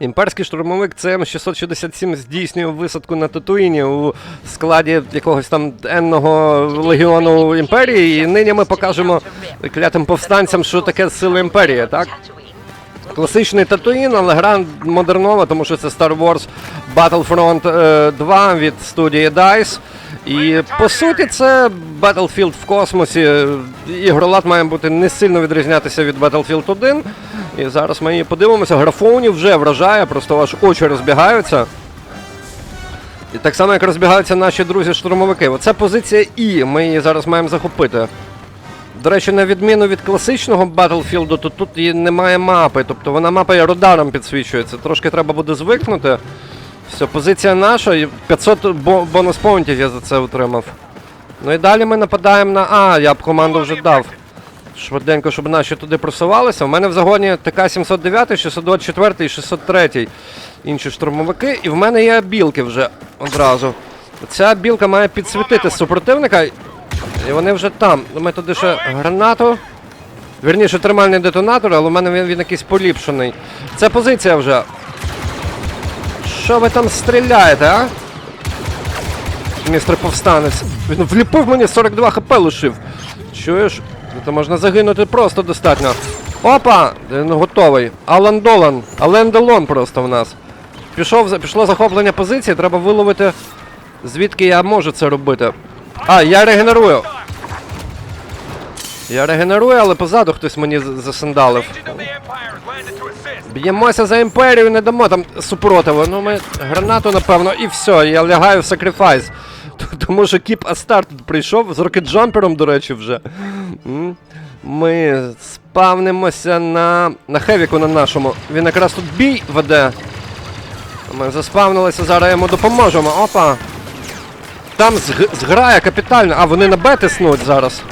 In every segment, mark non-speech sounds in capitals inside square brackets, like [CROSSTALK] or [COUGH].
Імперський штурмовик ЦМ-667 здійснює висадку на Татуїні у складі якогось там енного легіону імперії. І нині ми покажемо клятим повстанцям, що таке сила імперії, так? Класичний Татуїн, але гра модернова, тому що це Star Wars Battlefront е, 2 від студії DICE. І по суті, це Battlefield в космосі. Ігролад має бути не сильно відрізнятися від Battlefield 1. І зараз ми її подивимося. Графоні вже вражає, просто аж очі розбігаються. І так само, як розбігаються наші друзі-штурмовики. Оце позиція І. Ми її зараз маємо захопити. До речі, на відміну від класичного Battlefield, то тут і немає мапи. Тобто вона мапа радаром підсвічується. Трошки треба буде звикнути. Все, позиція наша. і 500 бонус поінтів я за це отримав. Ну і далі ми нападаємо на А. Я б команду вже дав. Швиденько, щоб наші туди просувалися. У мене в загоні ТК-709, 624 і 603 інші штурмовики. І в мене є білки вже одразу. Ця білка має підсвітити супротивника. І вони вже там. Ми туди ще гранату. Вірніше, тримальний детонатор, але у мене він, він якийсь поліпшений. Це позиція вже. Що ви там стріляєте, а? Містер повстанець. Він вліпив мені 42 хп лишив. Чуєш? То можна загинути просто достатньо. Опа! Готовий. Алан Долан. Ален Делон просто в нас. Пішов, пішло захоплення позиції, треба виловити, звідки я можу це робити. А, я регенерую. Я регенерую, але позаду хтось мені засандалив. Б'ємося за імперію, не дамо там супротиву. Ну ми гранату, напевно, і все. Я лягаю в сакрифайс. [LAUGHS] Тому що Кіп Астар тут прийшов з рокетджампером, до речі, вже. Ми спавнимося на. на Хевіку на нашому. Він якраз тут бій веде. Ми заспавнилися, зараз йому допоможемо. Опа. Там зг- зграє капітально. А, вони на Б тиснуть зараз.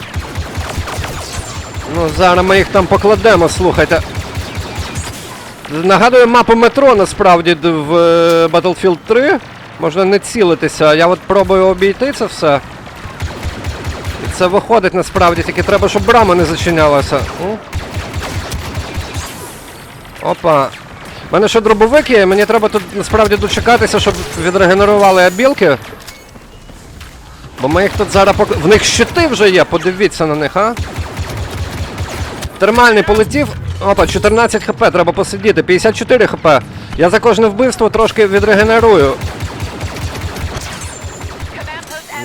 Ну, зараз ми їх там покладемо, слухайте. Нагадую мапу метро насправді в е, Battlefield 3. Можна не цілитися. Я от пробую обійти це все. І це виходить насправді, тільки треба, щоб брама не зачинялася. Опа. У мене ще дробовик є, мені треба тут насправді дочекатися, щоб відрегенерували абілки. Бо ми їх тут зараз пок... В них щити вже є, подивіться на них, а? Термальний полетів. Опа, 14 хп, треба посидіти. 54 хп. Я за кожне вбивство трошки відрегенерую.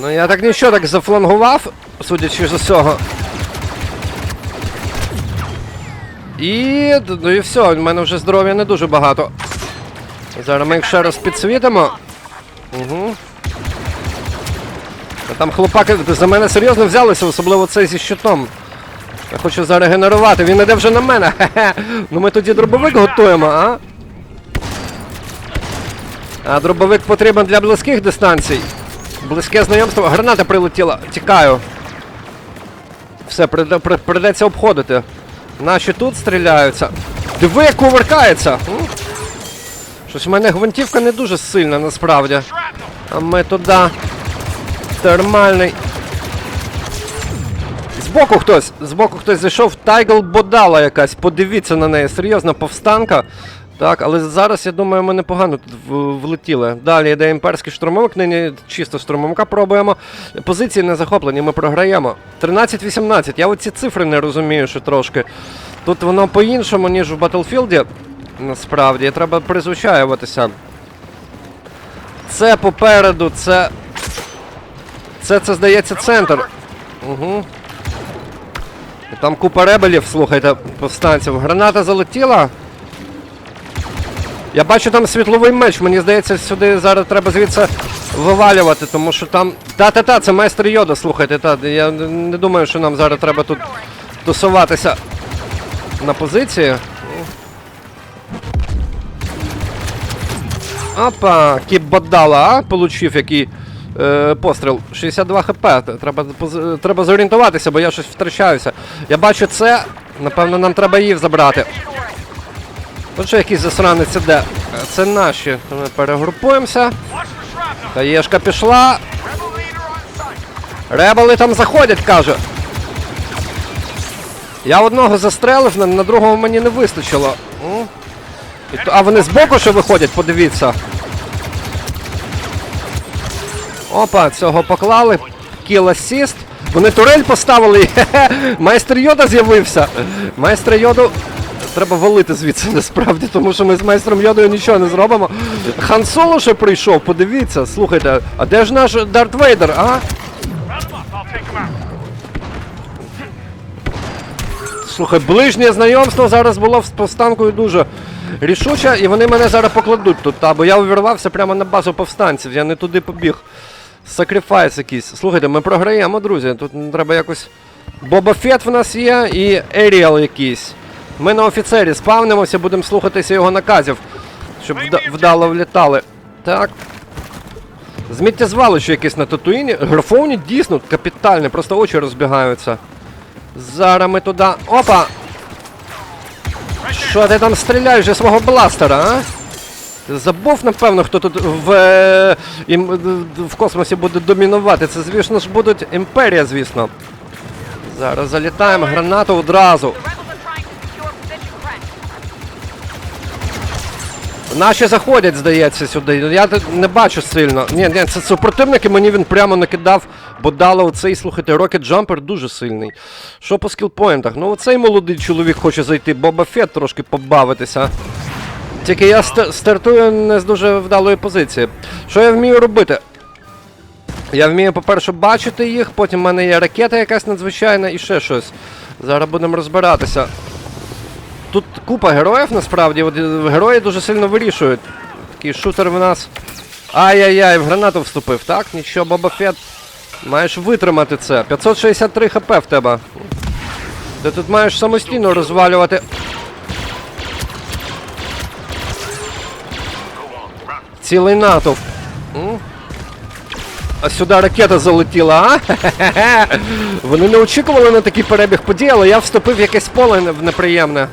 Ну я так нічого так зафлангував, судячи з усього. І. Ну і все, в мене вже здоров'я не дуже багато. Зараз ми їх ще раз підсвітимо. Угу. А там хлопаки за мене серйозно взялися, особливо цей зі щитом. Я хочу зарегенерувати, він іде вже на мене. [LAUGHS] Хе-хе. Ну ми тоді дробовик готуємо, а? А дробовик потрібен для близьких дистанцій. Близьке знайомство. Граната прилетіла. Тікаю. Все, прийде- прийдеться обходити. Наші тут стріляються. Диви, як кувыркається! Щось в мене гвинтівка не дуже сильна насправді. А ми туди. Термальний. Збоку хтось, збоку хтось зайшов. Тайгл Бодала якась. Подивіться на неї. Серйозна повстанка. Так, але зараз, я думаю, ми непогано тут влетіли. Далі йде імперський штурмовик, нині чисто штурмовика пробуємо. Позиції не захоплені, ми програємо. 13-18. Я оці цифри не розумію, що трошки. Тут воно по-іншому, ніж в Battlefield. Насправді, треба призвичаюватися. Це попереду, це. Це, це здається, центр. Угу. Там купа ребелів, слухайте, повстанців. Граната залетіла. Я бачу там світловий меч, мені здається, сюди зараз треба звідси вивалювати, тому що там. Та-та-та, це майстер Йода, слухайте, та. Я не- думаю, що нам зараз треба тут тусуватися на позиції. Опа, кіп Бадала, а? Получив який е, постріл. 62 хп. Треба, треба зорієнтуватися, бо я щось втрачаюся. Я бачу це. Напевно, нам треба її забрати. От що якийсь засранець іде. Е, Це наші. Ми перегрупуємося. Таєшка пішла. Ребели там заходять, каже. Я одного застрелив, на, на другого мені не вистачило. А вони збоку ще виходять, подивіться. Опа, цього поклали. Кіл асіст. Вони турель поставили. [LAUGHS] Майстер Йода з'явився. Майстра Йоду. Треба валити звідси насправді, тому що ми з майстром Йодою нічого не зробимо. Хан Соло ще прийшов, подивіться, слухайте, а де ж наш Дарт Вейдер, а? Слухай, ближнє знайомство зараз було з повстанкою дуже рішуче, і вони мене зараз покладуть тут, та, бо я увірвався прямо на базу повстанців, я не туди побіг. Сакрифайс якийсь. Слухайте, ми програємо, друзі. Тут треба якось. Боба Фет в нас є і Еріал якийсь. Ми на офіцері спавнимося, будемо слухатися його наказів, щоб вда- вдало влітали. Так. Зміттєзвалище якесь на Татуїні. Графовні дійсно капітальне, просто очі розбігаються. Зараз ми туди. Опа! Що ти там стріляєш зі свого бластера, а? Ти Забув, напевно, хто тут в, е, в космосі буде домінувати. Це, звісно ж, будуть імперія, звісно. Зараз залітаємо, гранату одразу. Наші заходять, здається, сюди. Я не бачу сильно. Ні, ні, це супротивники, мені він прямо накидав, бо дало оцей, слухайте, Rocket Jumper дуже сильний. Що по скілпоінтах? Ну оцей молодий чоловік хоче зайти, Боба Фет трошки побавитися. Тільки я ст- стартую не з дуже вдалої позиції. Що я вмію робити? Я вмію, по-перше, бачити їх, потім в мене є ракета якась надзвичайна і ще щось. Зараз будемо розбиратися. Тут купа героїв насправді, от, е, герої дуже сильно вирішують. Такий шутер в нас. Ай-яй-яй, в гранату вступив, так? Нічого, Боба Фет. Маєш витримати це. 563 хп в тебе. Ти тут маєш самостійно розвалювати. Цілий натовп. А сюди ракета залетіла, а? [LAUGHS] Вони не очікували на такий перебіг подій, але я вступив в якесь поле в неприємне.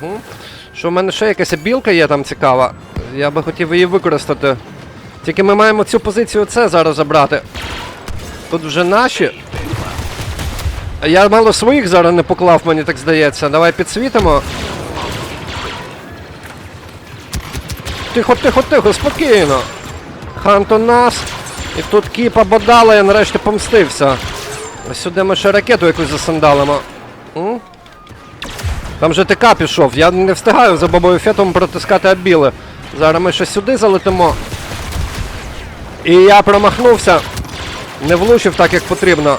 Що в мене ще якась білка є там цікава. Я би хотів її використати. Тільки ми маємо цю позицію це зараз забрати. Тут вже наші. Я мало своїх зараз не поклав, мені так здається. Давай підсвітимо. Тихо, тихо, тихо, спокійно. Ханто нас. І тут кіпа бодала, я нарешті помстився. Сюди ми ще ракету якусь засандалимо. Там же ТК пішов. Я не встигаю за бобою фетом протискати абіли. Зараз ми ще сюди залетимо. І я промахнувся. Не влучив так, як потрібно.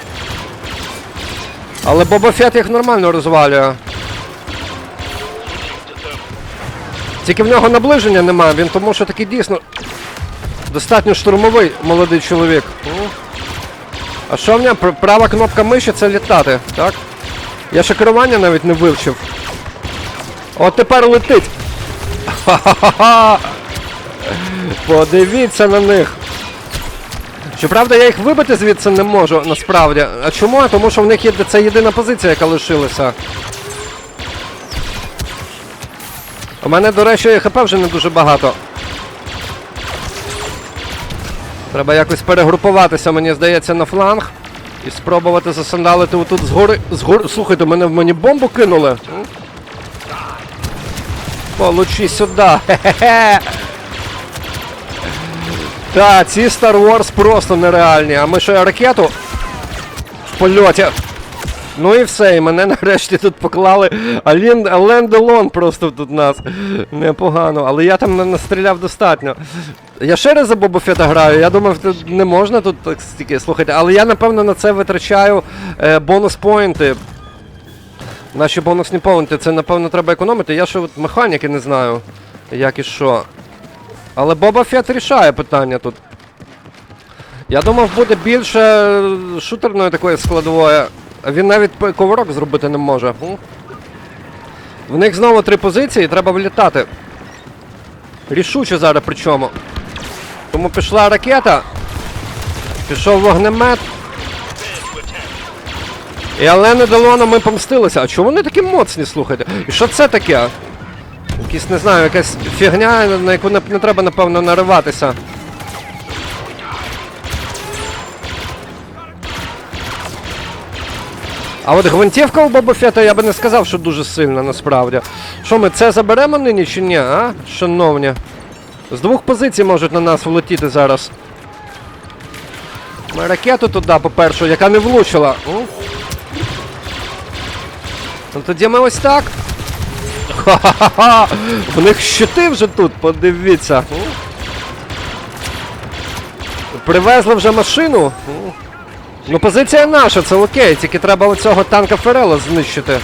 Але Боба Фет їх нормально розвалює. Тільки в нього наближення немає, він тому що такий дійсно достатньо штурмовий молодий чоловік. А що в нього? Права кнопка миші це літати, так? Я ще керування навіть не вивчив. От тепер летить. Ха-ха-ха! Подивіться на них. Щоправда, я їх вибити звідси не можу, насправді. А чому? Тому що в них є це єдина позиція, яка лишилася. У мене, до речі, ХП вже не дуже багато. Треба якось перегрупуватися, мені здається, на фланг. І спробувати засандалити отут згори. Згор... Слухайте, мене в мені бомбу кинули. Получи сюди. Хе-хе-хе. [LAUGHS] Та, ці Star Wars просто нереальні. А ми ще ракету в польоті. Ну і все, і мене [LAUGHS] нарешті тут поклали. А Ленделон просто тут нас. Непогано. Але я там настріляв достатньо. Я ще раз за Боба Фета граю. Я думав, не можна тут так стільки. Слухайте, але я напевно на це витрачаю е, бонус поінти. Наші бонусні поінти, це напевно треба економити. Я ще от механіки не знаю, як і що. Але Боба Фет рішає питання тут. Я думав, буде більше е, шутерної такої складової. Він навіть коворок зробити не може. В них знову три позиції, треба влітати. Рішуче зараз причому. Тому пішла ракета. Пішов вогнемет. І Алена Делона ми помстилися. А чому вони такі моцні, слухайте? І що це таке? Якісь, не знаю, якась фігня, на яку не, не треба, напевно, нариватися. А от гвинтівка у Боба я би не сказав, що дуже сильна насправді. Що ми це заберемо нині чи ні, а? Шановні. З двох позицій можуть на нас влетіти зараз. Ми ракету туди, по-перше, яка не влучила. Ну тоді ми ось так. Ха-ха-ха! В них щити вже тут, подивіться. Привезли вже машину. Ну, позиція наша, це окей, тільки треба оцього танка Ферела знищити.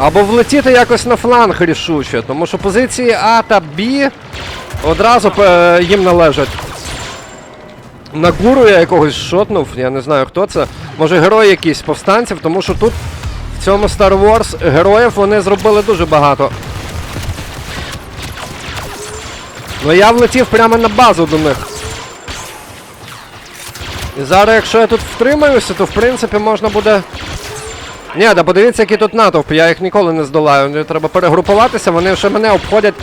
Або влетіти якось на фланг рішуче, тому що позиції А та Б одразу е, їм належать. На гуру я якогось шотнув, я не знаю хто це. Може герой якийсь повстанців, тому що тут в цьому Star Wars героїв вони зробили дуже багато. Ну я влетів прямо на базу до них. І зараз, якщо я тут втримаюся, то в принципі можна буде. Ні, да подивіться, який тут натовп, я їх ніколи не здолаю. Мені треба перегрупуватися, вони ще мене обходять,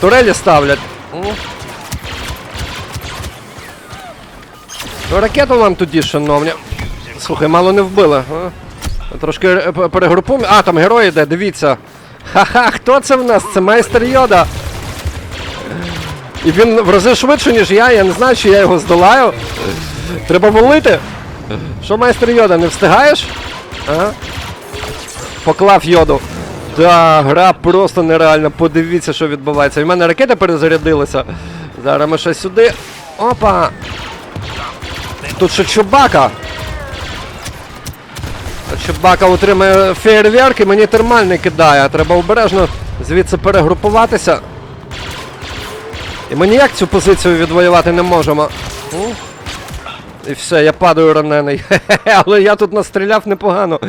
турелі ставлять. Ну, ракету вам тоді, шановні. Слухай, мало не вбили. Трошки е, перегрупуємо. А, там герой йде, дивіться. Ха-ха, хто це в нас? Це майстер Йода. І він в рази швидше, ніж я, я не знаю, чи я його здолаю. Треба валити. Що майстер Йода, не встигаєш? Ага. Поклав йоду. Да, гра просто нереальна. Подивіться, що відбувається. В мене ракета перезарядилася. Зараз ми ще сюди. Опа! Тут ще Чубака. Чубака отримає фейерверк і мені термальний кидає. Треба обережно звідси перегрупуватися. І ми ніяк цю позицію відвоювати не можемо. І все, я падаю ранений. [LAUGHS] Але я тут настріляв непогано,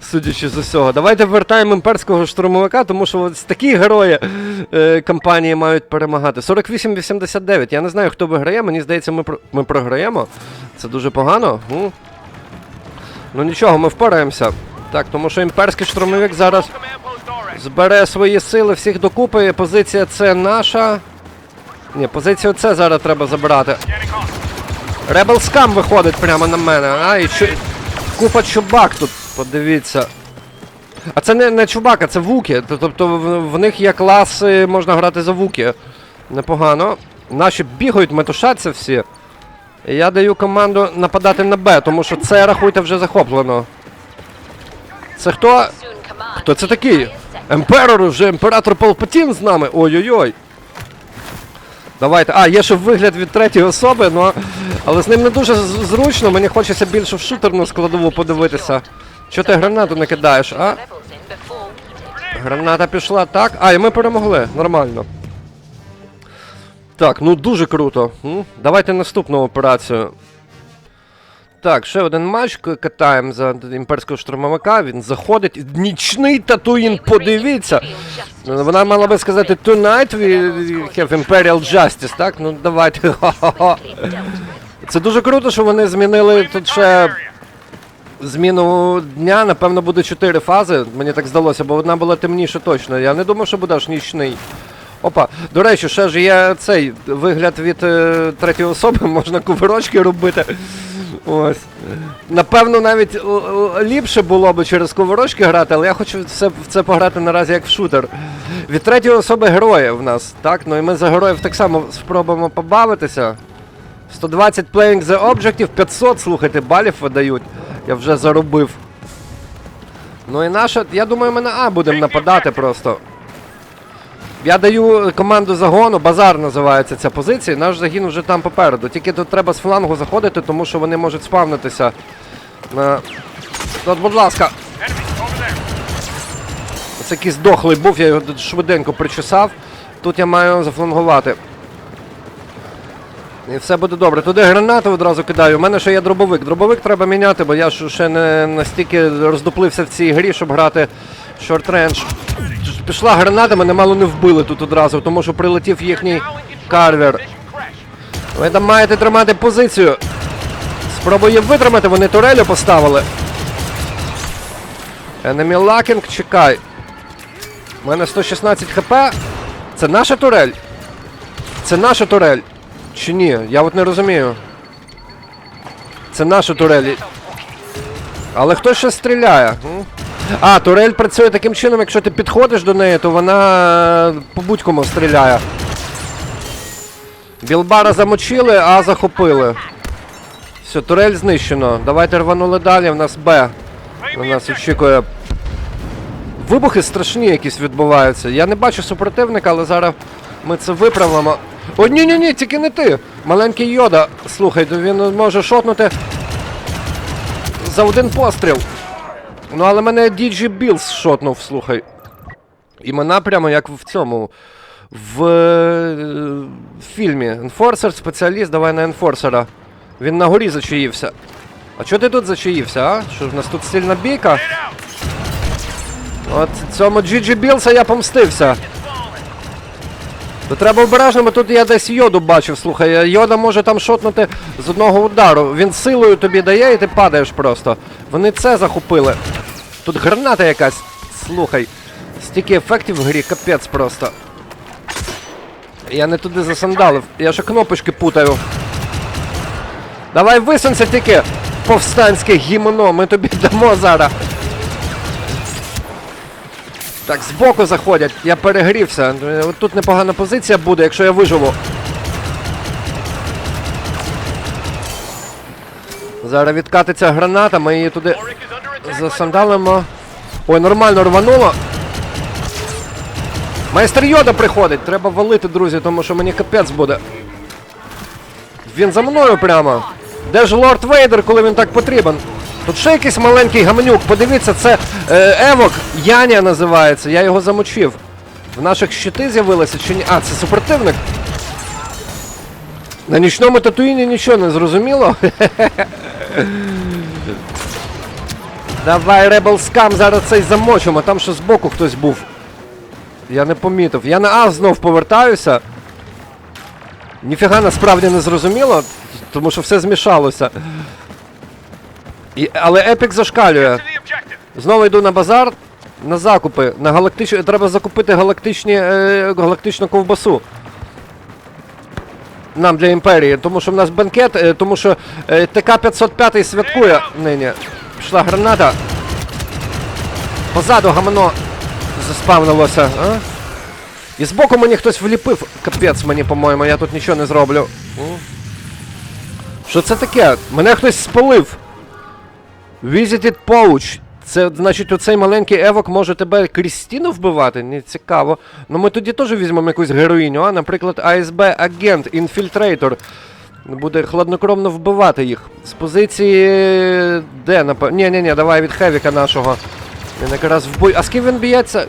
судячи з усього. Давайте вертаємо імперського штурмовика, тому що ось такі герої е, кампанії мають перемагати. 48-89. Я не знаю, хто виграє. Мені здається, ми, про- ми програємо. Це дуже погано. М? Ну нічого, ми впораємося. Так, тому що імперський штурмовик зараз збере свої сили всіх докупи. Позиція С наша. Ні, позицію С зараз треба забирати. Rebel Scum виходить прямо на мене. А, і чу... купа чубак тут, подивіться. А це не, не чубак, а це вуки. Тобто в, в них є класи, можна грати за вуки. Непогано. Наші бігають, метушаться всі. І я даю команду нападати на Б, тому що це рахуйте вже захоплено. Це хто? Хто це такий? Емперор, вже імператор Палпатін з нами. Ой-ой-ой. Давайте. А, є ще вигляд від третьої особи, ну, але з ним не дуже зручно, мені хочеться більше в шутерну складову подивитися. Чого ти гранату не кидаєш, а? Граната пішла так. А, і ми перемогли. Нормально. Так, ну дуже круто. Давайте наступну операцію. Так, ще один матч катаємо за імперського штурмовика. Він заходить. Нічний татуїн, подивіться. Вона мала би сказати Tonight we have Imperial Justice, так? Ну давайте. [LAUGHS] Це дуже круто, що вони змінили тут ще зміну дня. Напевно, буде чотири фази. Мені так здалося, бо одна була темніша точно. Я не думав, що буде аж нічний. Опа, до речі, ще ж є цей вигляд від е, третьої особи, [LAUGHS] можна кувирочки робити. Ось. Напевно, навіть л- л- ліпше було б через коворочки грати, але я хочу це, в це пограти наразі як в шутер. Від третьої особи герої в нас, так? Ну і ми за героїв так само спробуємо побавитися. 120 playing the objective, 500, слухайте, балів видають. Я вже заробив. Ну і наша, я думаю, ми на А будемо нападати просто. Я даю команду загону, базар називається ця позиція. Наш загін вже там попереду. Тільки тут треба з флангу заходити, тому що вони можуть спавнитися. На... От, будь ласка, Enemy over there. це якийсь дохлий був, я його швиденько причесав. Тут я маю зафлангувати. І все буде добре. Туди гранати одразу кидаю. У мене ще є дробовик. Дробовик треба міняти, бо я ж ще не настільки роздуплився в цій грі, щоб грати шорт-рендж. Пішла граната, мене мало не вбили тут одразу, тому що прилетів їхній карвер. Ви там маєте тримати позицію. Спробує витримати, вони турелю поставили. Enemy locking, чекай. У мене 116 хп. Це наша турель? Це наша турель. Чи ні? Я от не розумію. Це наша турель. Але хтось ще стріляє. А, турель працює таким чином, якщо ти підходиш до неї, то вона е, по будь-кому стріляє. Білбара замочили, а захопили. Все, турель знищено. Давайте рванули далі, в нас Б. На нас очікує. Вибухи страшні якісь відбуваються. Я не бачу супротивника, але зараз ми це виправимо. О, ні, ні, ні, тільки не ти. Маленький йода. Слухай, він може шотнути за один постріл. Ну, але мене DJ Білс шотнув, слухай. Імена прямо як в цьому. В, е, в фільмі. Енфорсер, спеціаліст, давай на енфорсера. Він на горі зачаївся. А чого ти тут зачаївся, а? Що в нас тут сильна бійка? От цьому Джиджі Білса я помстився. То треба обережно, бо тут я десь йоду бачив, слухай, йода може там шотнути з одного удару. Він силою тобі дає і ти падаєш просто. Вони це захопили. Тут граната якась. Слухай. Стільки ефектів в грі, капець просто. Я не туди засандалив. Я ще кнопочки путаю. Давай висунься тільки, повстанське гімно, ми тобі дамо зараз. Так, збоку заходять, я перегрівся. Тут непогана позиція буде, якщо я виживу. Зараз відкатиться граната, ми її туди засандалимо. Ой, нормально рвануло. Майстер Йода приходить. Треба валити, друзі, тому що мені капець буде. Він за мною прямо. Де ж лорд Вейдер, коли він так потрібен? Тут ще якийсь маленький гамнюк. Подивіться, це е, Евок Яня називається. Я його замочив. В наших щити з'явилися чи ні? А, це супротивник. На нічному татуїні нічого не зрозуміло. [LAUGHS] Давай, Rebel Scam, зараз цей замочимо. Там ще збоку хтось був. Я не помітив. Я на А знов повертаюся. Ніфіга насправді не зрозуміло, тому що все змішалося. І, але Епік зашкалює. Знову йду на базар на закупи. На галактич... Треба закупити галактичні, е, галактичну ковбасу. Нам для імперії, тому що в нас банкет, е, тому що е, ТК-505 святкує нині. Пішла граната. Позаду гамно заспавнилося. А? І збоку мені хтось вліпив. Капець мені, по-моєму, я тут нічого не зроблю. Що це таке? Мене хтось спалив. Visited Pouch. Це значить, оцей маленький евок може тебе Крістіну вбивати? Не цікаво. Ну ми тоді теж візьмемо якусь героїню, а, наприклад, АСБ агент, інфільтрейтор. Буде хладнокровно вбивати їх. З позиції. Де, напевно? Ні, ні, ні, давай від Хевіка нашого. Він якраз вбий. А з ким він б'ється?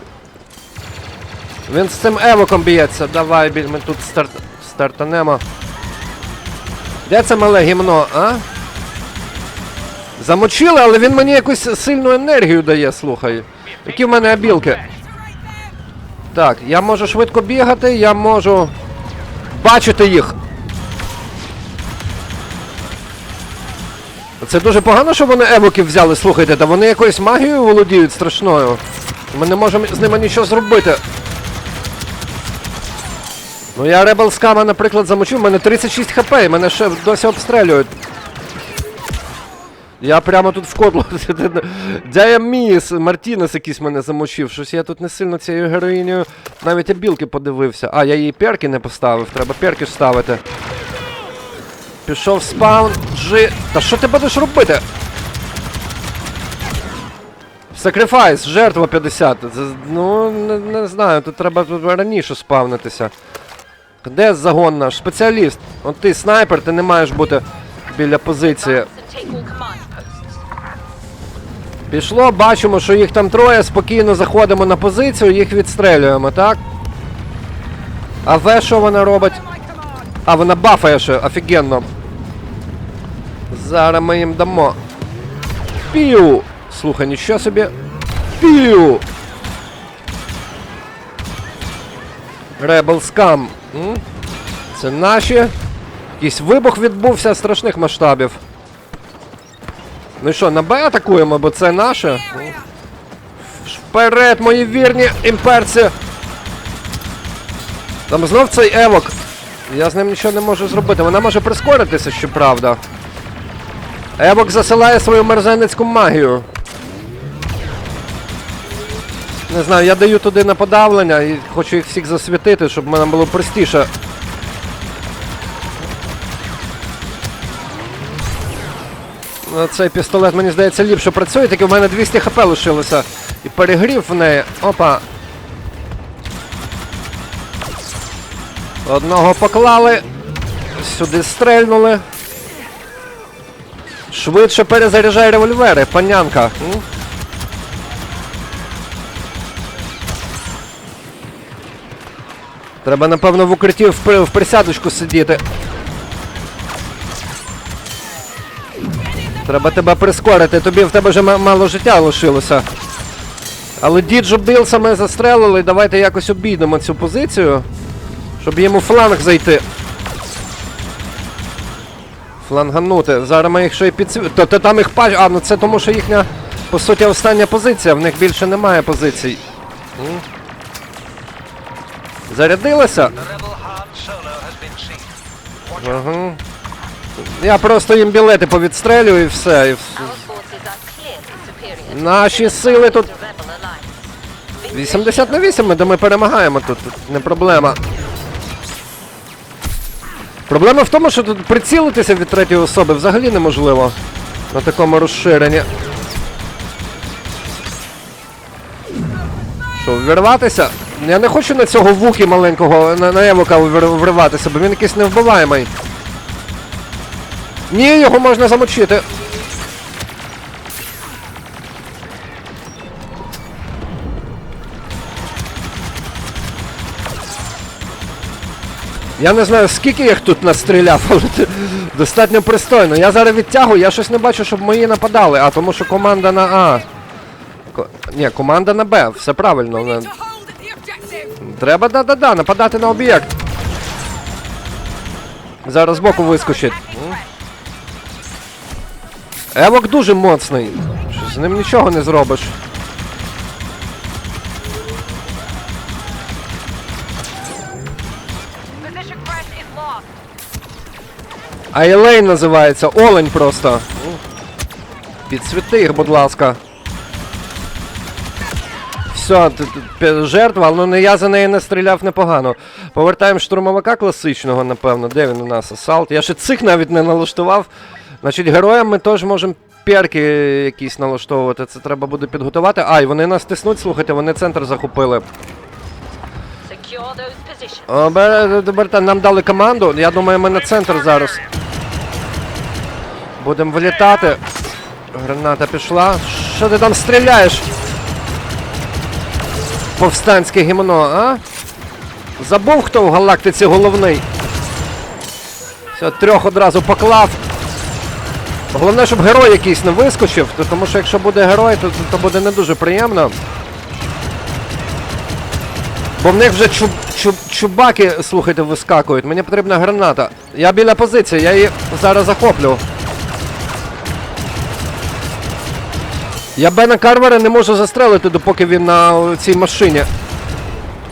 Він з цим евоком б'ється. Давай, ми тут старт... стартанемо. Де це мале гімно, а? Замочили, але він мені якусь сильну енергію дає, слухай. Які в мене обілки? Так, я можу швидко бігати, я можу бачити їх. Це дуже погано, що вони евоків взяли, слухайте, та вони якоюсь магією володіють страшною. Ми не можемо з ними нічого зробити. Ну я Rebel Скама, наприклад, замочив, у мене 36 хп, і мене ще досі обстрелюють. Я прямо тут в кодлу. [LAUGHS] Дяя Міс, Мартінес якийсь мене замочив. Щось я тут не сильно цією героїнею. Навіть обілки подивився. А, я їй перки не поставив, треба перки ставити. Пішов спаун, Джи. Та що ти будеш робити? Сакрифайс, жертва 50. Ну, не, не знаю, тут треба раніше спавнитися. Де загон наш? Спеціаліст. От ти снайпер, ти не маєш бути біля позиції. Пішло, бачимо, що їх там троє, спокійно заходимо на позицію, їх відстрелюємо, так? А В що вона робить? А, вона бафає ще, офігенно. Зараз ми їм дамо. Піу! Слухай, нічого собі. Піу! Rebel Scam. Це наші. Якийсь вибух відбувся страшних масштабів. Ну що, на Б атакуємо, бо це наше? Вперед, мої вірні імперці! Там знов цей евок. Я з ним нічого не можу зробити. Вона може прискоритися, щоправда. Евок засилає свою мерзенницьку магію. Не знаю, я даю туди на подавлення і хочу їх всіх засвітити, щоб мене було простіше. Цей пістолет, мені здається, ліпше працює, тільки в мене 200 хп лишилося. І перегрів в неї. Опа. Одного поклали. Сюди стрельнули. Швидше перезаряджай револьвери, панянка. Треба, напевно, в укритті в присядочку сидіти. Треба тебе прискорити, тобі в тебе вже мало життя лишилося. Але діджу Білса ми застрелили, давайте якось обійдемо цю позицію, щоб йому фланг зайти. Фланганути. Зараз ми їх ще й підсві... То, то там їх паж... А, ну це тому, що їхня, по суті, остання позиція, в них більше немає позицій. Зарядилася? Ага. Я просто їм білети повідстрелюю і все. І... вс- Наші сили тут to Rebel Alliance. 80 на 8, де ми перемагаємо тут, тут не проблема. Проблема в тому, що тут прицілитися від третьої особи взагалі неможливо на такому розширенні. Що, ввірватися? Я не хочу на цього вуки маленького, на, на Евока ввір- вриватися, бо він якийсь невбиваємий. Ні, його можна замочити. Я не знаю, скільки їх тут настріляв, [LAUGHS] але достатньо пристойно. Я зараз відтягую, я щось не бачу, щоб мої нападали, а тому що команда на А. Ко... Ні, команда на Б, все правильно. Треба да-да-да, нападати на об'єкт. Зараз збоку вискочить. Евок дуже моцний. З ним нічого не зробиш. Айлейн називається, олень просто. Підсвіти їх, будь ласка. Все, жертва, але не я за неї не стріляв непогано. Повертаємо штурмовика класичного, напевно. Де він у нас? Асалт. Я ще цих навіть не налаштував. Значить, героям ми теж можемо перки якісь налаштовувати. Це треба буде підготувати. Ай, вони нас тиснуть, слухайте, вони центр захопили. О, Бер- Бертан, нам дали команду. Я думаю, ми на центр зараз. Будемо вилітати. Граната пішла. Що ти там стріляєш? Повстанське гімно, а? Забув, хто в галактиці головний. Все, трьох одразу поклав. Головне, щоб герой якийсь не вискочив, то- тому що якщо буде герой, то, то буде не дуже приємно. Бо в них вже чуб, чуб, чубаки, слухайте, вискакують. Мені потрібна граната. Я біля позиції, я її зараз захоплю. Я Бена Карвера не можу застрелити, допоки він на цій машині.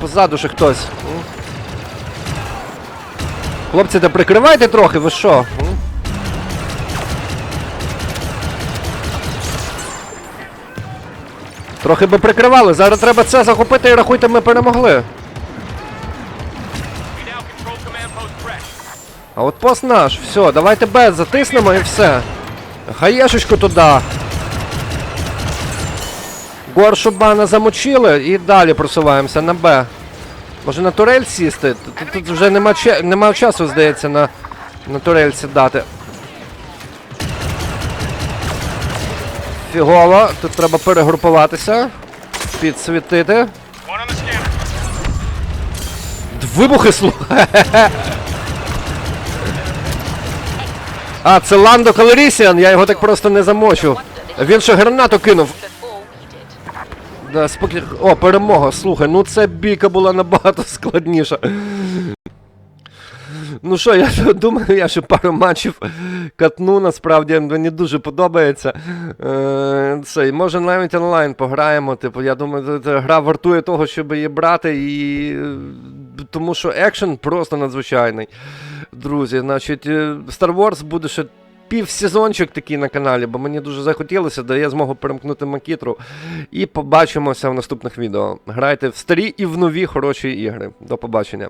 Позаду ще хтось. Хлопці, та прикривайте трохи, ви що? Трохи би прикривали, зараз треба це захопити і рахуйте, ми перемогли. А от пост наш, все, давайте Б затиснемо і все. Хаєшечку туди. Горшу бана замочили і далі просуваємося на Б. Може на турель сісти? Тут, тут вже нема, нема часу, здається, на, на турель сідати. Фігово, тут треба перегрупуватися, підсвітити. Вибухи слухай. [LAUGHS] А, це Ландо Калерісіан, я його так просто не замочу. Він ще гранату кинув. Да, спокі... О, перемога. Слухай, ну це бійка була набагато складніша. Ну що, я думаю, я ще пару матчів катну, насправді мені дуже подобається. Е, це, може навіть онлайн пограємо. Типу, я думаю, гра вартує того, щоб її брати, і... е, тому що екшен просто надзвичайний. Друзі, значить, е, Star Wars буде ще півсезончик такий на каналі, бо мені дуже захотілося, дає змогу перемкнути макітру. І побачимося в наступних відео. Грайте в старі і в нові хороші ігри. До побачення.